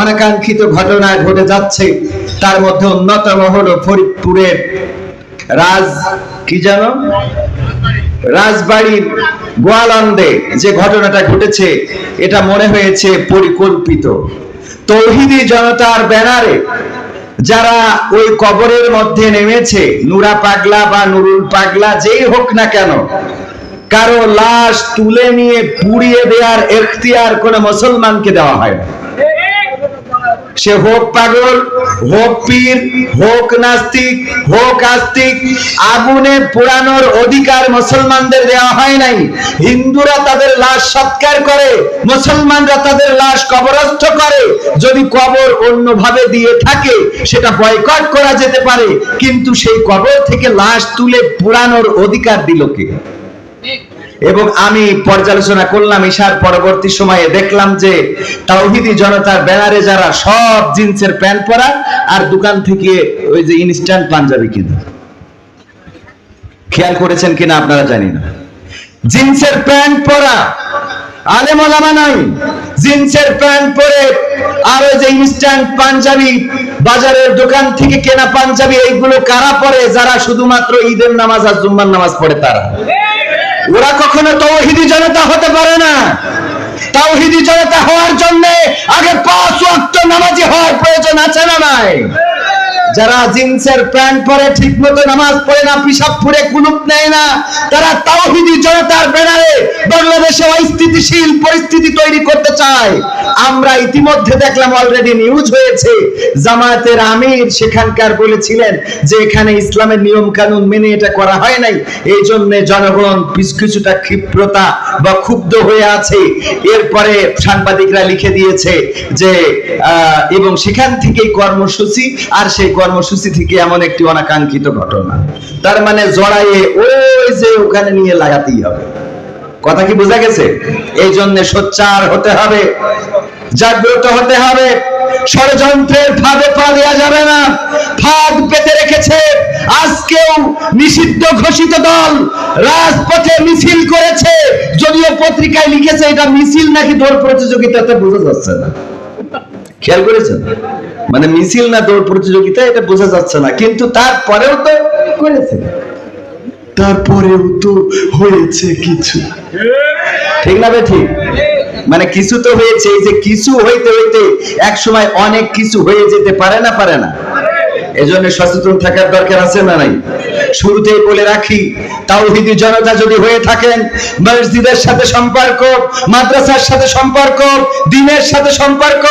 অনাকাঙ্ক্ষিত ঘটনা ঘটে যাচ্ছে। তার মধ্যে অন্যতম হলো ফরিদপুরের রাজ, কি জানো রাজবাড়ির গোয়ালন্দে যে ঘটনাটা ঘটেছে, এটা মনে হয়েছে পরিকল্পিত। তৌহিদি জনতার ব্যানারে যারা ওই কবরের মধ্যে নেমেছে, নুরা পাগলা বা নুরুল পাগলা, যেই হোক না কেন, কারও লাশ তুলে নিয়ে পুড়িয়ে দেওয়ার এখতিয়ার কোনো মুসলমানকে দেওয়া হয় না। সে হোক পাগল, হোক পীর, হোক নাস্তিক, হোক আস্তিক, আগুনে পোড়ানোর অধিকার মুসলমানদের দেওয়া হয় নাই। হিন্দুরা তাদের লাশ সৎকার করে, মুসলমানরা তাদের লাশ কবরস্থ করে। যদি কবর অন্যভাবে দিয়ে থাকে, সেটা বয়কট করা যেতে পারে, কিন্তু সেই কবর থেকে লাশ তুলে পোড়ানোর অধিকার দিল কে? এবং আমি পর্যালোচনা করলাম ঈশার পরবর্তী সময়ে দেখলাম যে তাওহিদি জনতার ব্যানারে যারা সব জিন্সের প্যান্ট পরা আর দোকান থেকে ওই যে ইনস্ট্যান্ট পাঞ্জাবি কিনে। খেয়াল করেছেন কিনা আপনারা জানি না। জিন্সের প্যান্ট পরা আলেম ওলামা নাই। জিন্সের প্যান্ট পরে আর ওই যে ইনস্ট্যান্ট পাঞ্জাবি বাজারের দোকান থেকে কেনা পাঞ্জাবি, এইগুলো কারা পরে? যারা শুধুমাত্র ঈদের নামাজ আর জুম্মার নামাজ পড়ে তারা। ওরা কখনো তৌহিদি জনতা হতে পারে না। তাওহিদি জনতা হওয়ার জন্য আগে পাঁচ ওয়াক্ত নামাজি হওয়ার প্রয়োজন আছে না নাই? যারা জিন্সের প্যান্ট পরে ঠিক মতো নামাজ পড়ে না পিসাব ফুড়ে কুলুপ নেয় না, তারা তাওহিদি জনতার ব্যানারে বাংলাদেশে অস্থিতিশীল পরিস্থিতি তৈরি করতে চায়। আমরা ইতিমধ্যে দেখলাম অলরেডি নিউজ হয়েছে, জামায়াতের আমির সেখানকার বলেছিলেন যে এখানে ইসলামের নিয়ম কানুন মেনে এটা করা হয় নাই, এই জন্য জনগণ কিছু কিছুটা ক্ষিপ্রতা বা ক্ষুব্ধ হয়ে আছে। এরপরে সাংবাদিকরা লিখে দিয়েছে যে এবং সেখান থেকেই কর্মসূচি আর সেই কর্মসূচি থেকে এমন একটি অনাকাঙ্ক্ষিত ঘটনা। তার মানে জড়াইয়ে ওই যে ওখানে নিয়ে লাগাতেই হবে। কথা কি বোঝা গেছে? এই জন্য সোচ্চার হতে হবে, জাগ্রত হতে হবে। ষড়যন্ত্রের ফাঁদে পা দেওয়া যাবে না। ফাঁদ পেতে রেখেছে আজকেও নিষিদ্ধ ঘোষিত দল। রাজপথে মিছিল করেছে, যদিও পত্রিকায় লিখেছে এটা মিছিল নাকি দৌড় প্রতিযোগিতাতে বোঝা যাচ্ছে না। খেয়াল করেছেন? মানে মিছিল না দৌড় প্রতিযোগিতা, এটা বোঝা যাচ্ছে না। কিন্তু তারপরেও তো করেছে। তারপরেও তো হয়েছে কিছু। ঠিক না ঠিক? মানে কিছু তো হয়েছে, এই যে কিছু হইতে হইতে এক সময় অনেক কিছু হয়ে যেতে পারে না পারে না। এজন্য সচেতন থাকার দরকার আছে না নাই? শুরুতেই বলে রাখি, তাওহিদি জনতা যদি হয়ে থাকেন, মসজিদের সাথে সম্পর্ক, মাদ্রাসার সাথে সম্পর্ক, দিনের সাথে সম্পর্ক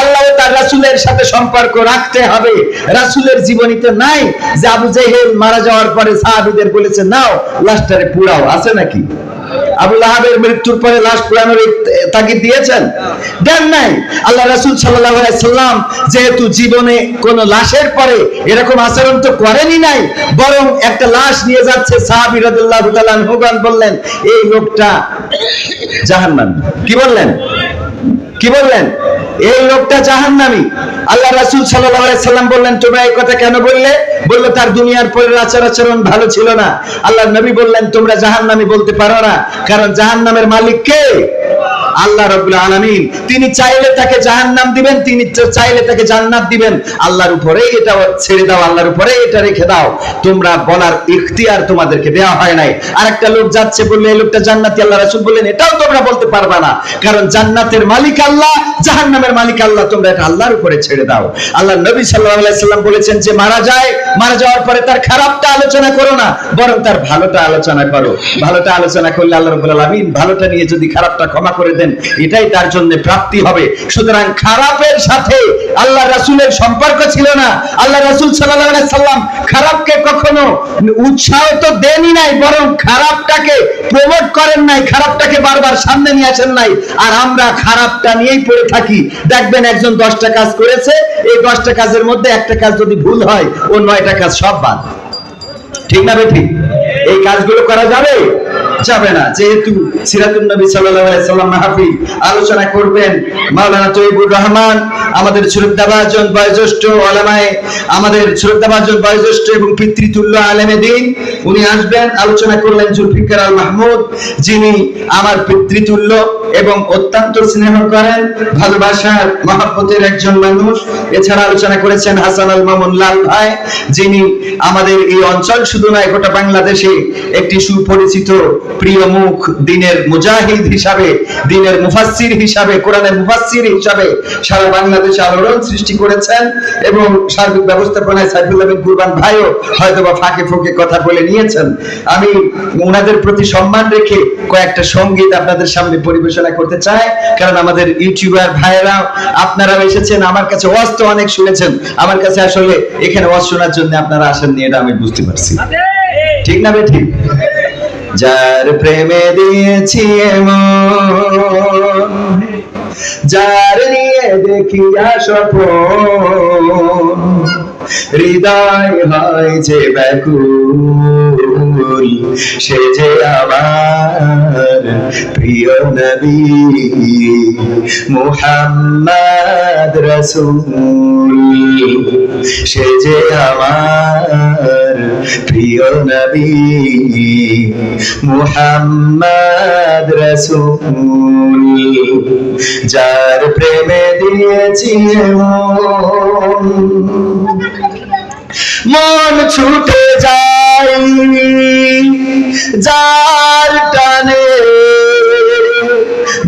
আল্লাহ তার রাসুলের সাথে সম্পর্ক রাখতে হবে। রাসুলের জীবনীতে নাই, যে আবু জেহেল মারা যাওয়ার পরে সাহাবিদের বলেছে, নাও লাস্টারে পুরাও। আছে নাকি? আবু লাহাবের মৃত্যুর পরে লাশ পুরানোর তাগিদ দিয়েছেন? দেন নাই। আল্লাহ রাসুল সাল্লাম যেহেতু জীবনে কোন লাশের পরে এরকম আচরণ তো করেনি নাই, বরং একটা লাশ নিয়ে যাচ্ছে সাহাবী রাদিয়াল্লাহু তাআলা বললেন, এই লোকটা জাহান্ন কি বললেন? কি বললেন? এই লোকটা জাহান্নামী। আল্লাহ রাসুল সাল্লাম বললেন, তোমরা এই কথা কেন বললে? বলল, তার দুনিয়ার পরের আচার আচরণ ভালো ছিল না। আল্লাহ নবী বললেন, তোমরা জাহান্নামী বলতে পারো না, কারণ জাহান্নামের মালিক কে? আল্লাহ রাব্বুল আলামিন, তিনি চাইলে তাকে জাহান্নাম দিবেন, তিনি চাইলে তাকে জান্নাত দিবেন। আল্লাহর উপরে এটা ছেড়ে দাও, আল্লাহর উপরে এটা রেখে দাও। তোমরা বলার ইখতিয়ার তোমাদেরকে দেওয়া হয় নাই। আরেকটা লোক যাচ্ছে, বললে, এই লোকটা জান্নাতি, আল্লাহ রাসূল বললেন, এটাও তোমরা বলতে পারবা না। কারণ জান্নাতের মালিক আল্লাহ, জাহান্নামের মালিক আল্লাহ, তোমরা এটা আল্লাহর উপরে ছেড়ে দাও। আল্লাহ নবী সাল্লাল্লাহু আলাইহি সাল্লাম বলেছেন যে, মারা যায়, মারা যাওয়ার পরে তার খারাপটা আলোচনা করো না, বরং তার ভালোটা আলোচনা করো। ভালোটা আলোচনা করলে আল্লাহ রাব্বুল আলামিন ভালোটা নিয়ে যদি খারাপটা ক্ষমা করে দেন এটাই তার জন্য প্রাপ্তি হবে। সুতরাং খারাপের সাথে আল্লাহ রাসূলের সম্পর্ক ছিল না। আল্লাহ রাসূল সাল্লাম খারাপকে কখনো উৎসাহ তো দেনই নাই, বরং খারাপটাকে প্রমোট করেন নাই, খারাপটাকে বারবার সামনে নিয়ে আসেন নাই। আর আমরা খারাপটা নিয়েই পড়ে থাকি। দেখবেন একজন দশটা কাজ করেছে, এই দশটা কাজের মধ্যে একটা কাজ যদি ভুল হয়, ও নয়টা কাজ সব বাদ। ঠিক না বে ঠিক এই কাজগুলো করা যাবে? যাবে না। যেহেতু সিরাতুল নবী সাল্লাম মাহফিল আলোচনা করবেন, মাওলানা তৈবুর রহমান আমাদের শ্রদ্ধাভাজন বয়োজ্যেষ্ঠ ওলামায়ে, আমাদের শ্রদ্ধাভাজন বয়োজ্যেষ্ঠ এবং পিতৃতুল্য আলেমে দিন, উনি আসবেন, আলোচনা করলেন জুলফিকার আল মাহমুদ, যিনি আমার পিতৃতুল্য এবং অত্যন্ত স্নেহ করেন, ভালোবাসার, মহাব্বতের একজন মানুষ। এছাড়া আলোচনা করেছেন হাসান আল মামুন লাল ভাই, যিনি আমাদের এই অঞ্চল শুধু নয়, গোটা বাংলাদেশে একটি সুপরিচিত প্রিয় মুখ দিনের মুজাহিদ হিসাবে দিনের মুফাসসির হিসাবে কোরআনের মুফাসসির হিসাবে সারা বাংলাদেশে আলোড়ন সৃষ্টি করেছেন এবং সার্বিক ব্যবস্থাপনায় সাইফুল্লাহ বিন কুরবান ভাইও হয়তোবা ফাঁকে ফোঁকে কথা বলে নিয়েছেন। আমি ওনাদের প্রতি সম্মান রেখে কয়েকটা সংগীত আপনাদের সামনে পরিবেশনা করতে চাই কারণ আমাদের ইউটিউবার ভাইয়েরা আপনারাও এসেছেন আমার কাছে ওয়াজ তো অনেক শুনেছেন আমার কাছে আসলে এখানে ওয়াজ শোনার জন্য আপনারা আসেননি এটা আমি বুঝতে পারছি। ঠিক না বে ঠিক? যার প্রেমে দিয়েছি যার নিয়ে দেখিয়া স্বপন হৃদয় হয় যে ব্যাকুল, সে যে আমার প্রিয় নবী, মুহাম্মদ রসুল, সে যে আমার প্রিয় নবী, মুহাম্মদ রসুল, যার প্রেমে দিয়েছি মন। মন ছুটে যায়, যার টানে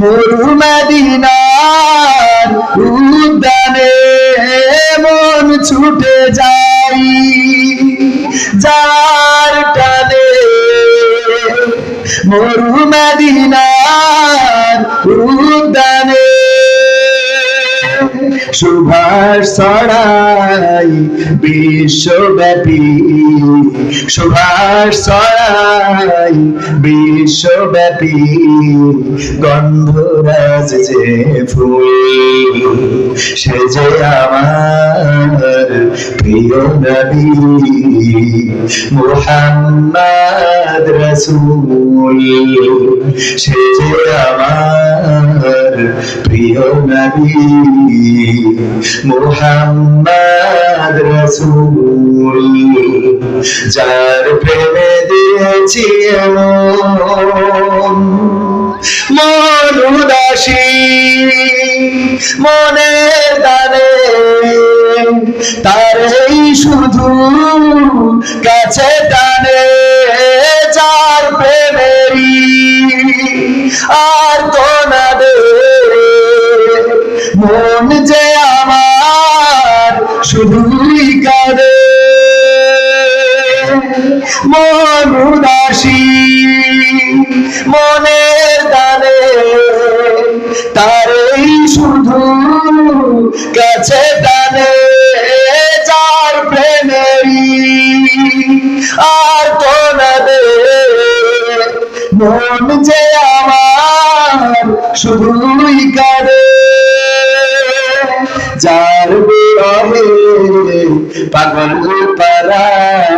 মরু মদিনার উদ্যানে মন ছুটে যাই যার টানে মরু মদিনার উদ্যানে। সুভাষ ছড়াই বিশ্বব্যাপী সুভাষ ছড়াই বিশ্বব্যাপী গন্ধরাজ যে ফুল, সে যে আমার প্রিয় নবী, মুহাম্মদ রসুল, সে যে আমার প্রিয় নবী, মুহাম্মদ রসুল যার প্রেমে দিয়েছি মন উদাসী মনের দানে তারেই শুধু কাছে টানে। মন উদাসী, মনের দানে। তারেই শুধু কাছে টানে, যার প্রেমেরই আর তো না দে। মন যে আমার শুধুই কাঁদে, যার বিরহে পাগল পারাই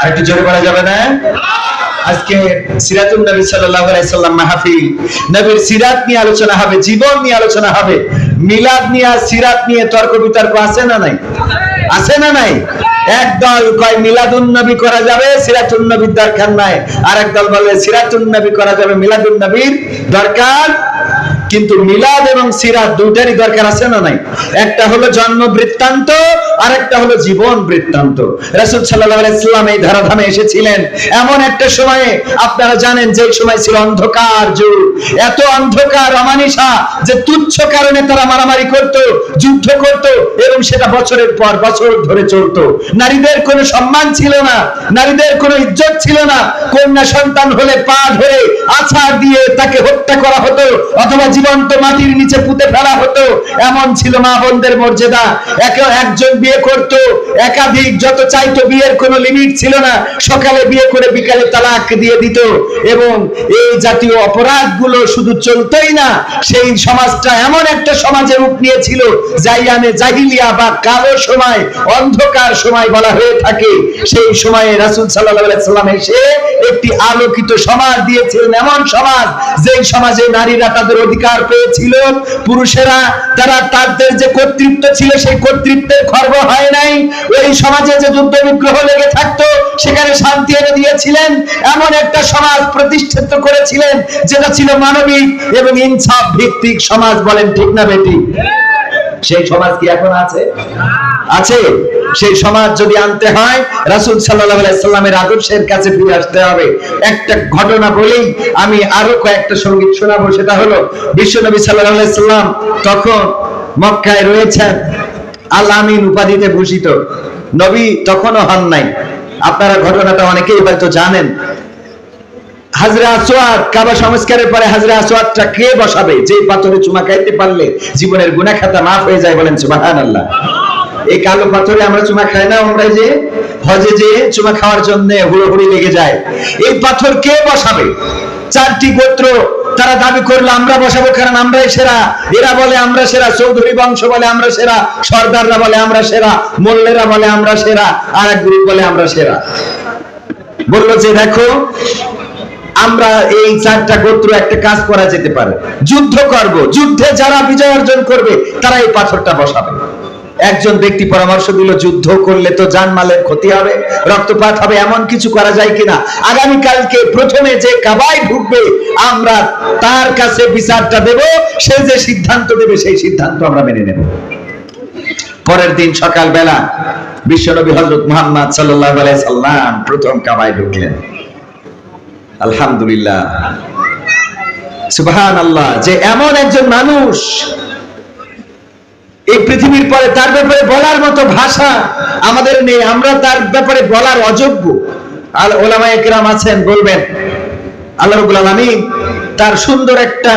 আরেকটু জোরে বলা যাবে না? আজকে সিরাতুল নবী সাল্লাল্লাহু আলাইহি সাল্লাম মাহফিল। নবীর সিরাত নিয়ে আলোচনা হবে, জীবন নিয়ে আলোচনা হবে। মিলাদ নিয়ে, সিরাত নিয়ে তর্ক বিতর্ক আছে না নাই? আছে না নাই? একদল কয়, মিলাদুন নবী করা যাবে সিরাতুন নবীর দরকার নাই। আর একদল বলে, সিরাতুন নবী করা যাবে মিলাদুন নবীর দরকার কিন্তু মিলাদ এবং সিরাত দুটারই দরকার আছে না নাই? একটা হলো জন্ম বৃত্তান্ত আর একটা হলো জীবন বৃত্তান্ত। রাসূল সাল্লাল্লাহু আলাইহি সাল্লাম এই ধারাধামে এসেছিলেন। এমন একটা সময়ে আপনারা জানেন যে সময় ছিল অন্ধকার যুগ এত অন্ধকার, অমানিসা, যে তুচ্ছ কারণে তারা মারামারি করত, যুদ্ধ করত এবং সেটা বছরের পর বছর ধরে চলতো। নারীদের কোনো সম্মান ছিল না, নারীদের কোনো ইজ্জত ছিল না। কন্যা সন্তান হলে পা ধরে আছাড় দিয়ে তাকে হত্যা করা হতো, অথবা জীবন্ত মাটির নিচে পুঁতে ফেলা হতো। এমন ছিল মা বোনদের মর্যাদা। একে একজন বিয়ে করত, একাধিক যত চাইতো বিয়ের কোনো লিমিট ছিল না, সকালে বিয়ে করে বিকালে তালাক দিয়ে দিত। এবং এই জাতীয় অপরাধগুলো শুধু চলতোই না, সেই সমাজটা এমন একটা সমাজে রূপ নিয়েছিল, জাইয়ানে জাহিলিয়া বা কালো সময়, অন্ধকার সময় বলা হয়ে থাকে। সেই সময়ে রাসূল আলাইহি সাল্লাম এসে একটি আলোকিত সমাজ দিয়েছিলেন, এমন সমাজ যেই সমাজে নারীরা তাদের অধিকার পেয়েছিল। পুরুষেরা তারা তাদের যে কর্তৃত্ব ছিল, সেই কর্তৃত্বের খর্ব হয় নাই। ওই সমাজে যে যুদ্ধ বিগ্রহ লেগে থাকতো, সেখানে শান্তি এনে দিয়েছিলেন। এমন একটা সমাজ প্রতিষ্ঠিত করেছিলেন, যেটা ছিল মানবিক এবং ইনসাফ ভিত্তিক সমাজ, বলেন ঠিক না বেটি? সেই সমাজ কি এখন আছে? আছে, সেই সমাজ যদি আনতে হয়, রাসূল সাল্লামের আদর্শের কাছে ফিরে আসতে হবে। একটা ঘটনা বলেই আমি আরও কয়েকটা সংগীত শোনাবো, সেটা হলো বিশ্বনবী আলাইহি সাল্লাম তখন মক্কায় রয়েছেন আল উপাধিতে ভূষিত। নবী তখনও হন নাই। আপনারা ঘটনাটা অনেকেই হয়তো জানেন। হাজরা আসওয়াদ, কাবা সংস্কারের পরে জীবনের গুনাহ খাতা মাফ হয়ে যায় বলেন সুবহানাল্লাহ। এই কালো পাথরে আমরা চুমা খাই না, আমরা যে হজে যে চুমা খাওয়ার জন্য হুড়োহুড়ি লেগে যায়। এই পাথর কে বসাবে? চারটি গোত্র তারা দাবি করল, আমরা বসাবো কারণ আমরাই সেরা। এরা বলে, আমরা সেরা। চৌধুরী বংশ বলে, আমরা সেরা। সর্দাররা বলে, আমরা সেরা। মোল্লেরা বলে, আমরা সেরা। আর এক গ্রুপ বলে, আমরা সেরা। বলল যে, দেখো, আমরা এই চারটা গোত্র একটা কাজ করা যেতে পারে। যুদ্ধ করব। যুদ্ধে যারা বিজয় অর্জন করবে, তারা এই পাথরটা বসাবে। একজন ব্যক্তি পরামর্শ দিল, যুদ্ধ করলে তো জানমালের ক্ষতি হবে, রক্তপাত হবে, এমন কিছু করা যায় কিনা? আগামী কালকে প্রথমে যে কাবায় ঢুকবে আমরা তার কাছে বিচারটা দেব, সে যে সিদ্ধান্ত দেবে, সেই সিদ্ধান্ত আমরা মেনে নেব। পরের দিন সকাল বেলা বিশ্বনবী হজরত মুহাম্মদ আলাইহি সাল্লাম প্রথম কাবায় ঢুকলেন। আলহামদুলিল্লাহ। সুবহান আল্লাহ যে এমন একজন মানুষ এই পৃথিবীর পরে তার ব্যাপারে বলার মতো ভাষা আমাদের নেই। আমরা তার ব্যাপারে বলার অযোগ্য। আল ওলামা একরাম আছেন, বলবেন, আল্লাহ রাব্বুল আলামিন তার সুন্দর একটা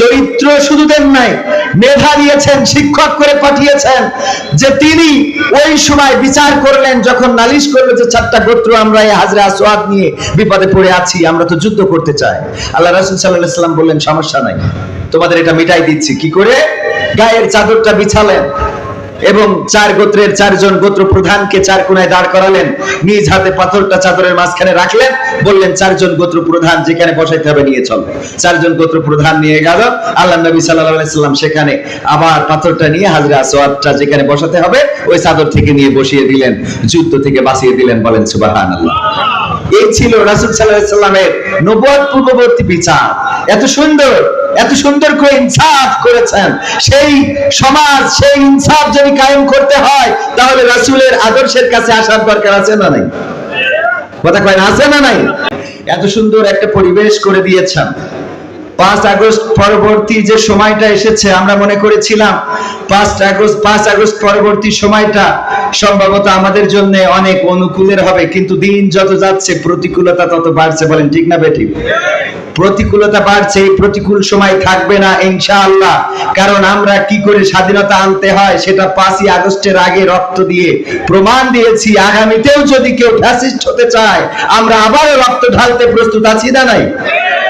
চরিত্র শুধু দেন নাই, মেধা দিয়েছেন, শিক্ষক করে পাঠিয়েছেন, যে তিনি ওই সময় বিচার করলেন যখন নালিশ করল যে চারটা গোত্র আমরা এই হাজরা আসওয়াদ নিয়ে বিপদে পড়ে আছি, আমরা তো যুদ্ধ করতে চাই। আল্লাহ রাসূল আলাইহি সাল্লাম বললেন, সমস্যা নাই। তোমাদের এটা মিটাই দিচ্ছি। কি করে? গায়ের চাদরটা বিছালেন এবং চার গোত্রের চারজন গোত্র প্রধানকে চার কোনায় দাঁড় করালেন। নিজ হাতে পাথরটা চাদরের মাঝখানে রাখলেন। বললেন, চারজন গোত্র প্রধান যেখানে বসাইতে হবে নিয়ে চল। চারজন গোত্র প্রধান নিয়ে গেল। আল্লাহ নবী সাল্লাম সেখানে আবার পাথরটা নিয়ে হাজরা আসওয়াদটা যেখানে বসাতে হবে, ওই চাদর থেকে নিয়ে বসিয়ে দিলেন, যুদ্ধ থেকে বাঁচিয়ে দিলেন, বলেন, সুবহানাল্লাহ। এই ছিল রাসূল আলাইহি সাল্লামের নবুয়ত পূর্ববর্তী বিচার। এত সুন্দর এত সুন্দর করে ইনসাফ করেছেন। সেই সমাজ, সেই ইনসাফ যদি কায়েম করতে হয়, তাহলে রাসুলের আদর্শের কাছে আসার দরকার আছে না নাই? কথা কয় আছে না নাই? এত সুন্দর একটা পরিবেশ করে দিয়েছেন। পাঁচ আগস্ট পরবর্তী যে সময়টা এসেছে, আমরা মনে করেছিলাম পাঁচ আগস্ট পাঁচ আগস্ট পরবর্তী সময়টা সম্ভবত আমাদের জন্য অনেক অনুকূলের হবে। কিন্তু দিন যত যাচ্ছে, প্রতিকূলতা তত বাড়ছে। বলেন ঠিক না বেঠিক? প্রতিকূলতা বাড়ছে, এই প্রতিকূল সময় থাকবে না ইনশাআল্লাহ। কারণ আমরা কি করে স্বাধীনতা আনতে হয়, সেটা পাঁচই আগস্টের আগে রক্ত দিয়ে প্রমাণ দিয়েছি। আগামীতেও যদি কেউ ফ্যাসিস্ট হতে চায়, আমরা আবারও রক্ত ঢালতে প্রস্তুত আছি না নাই?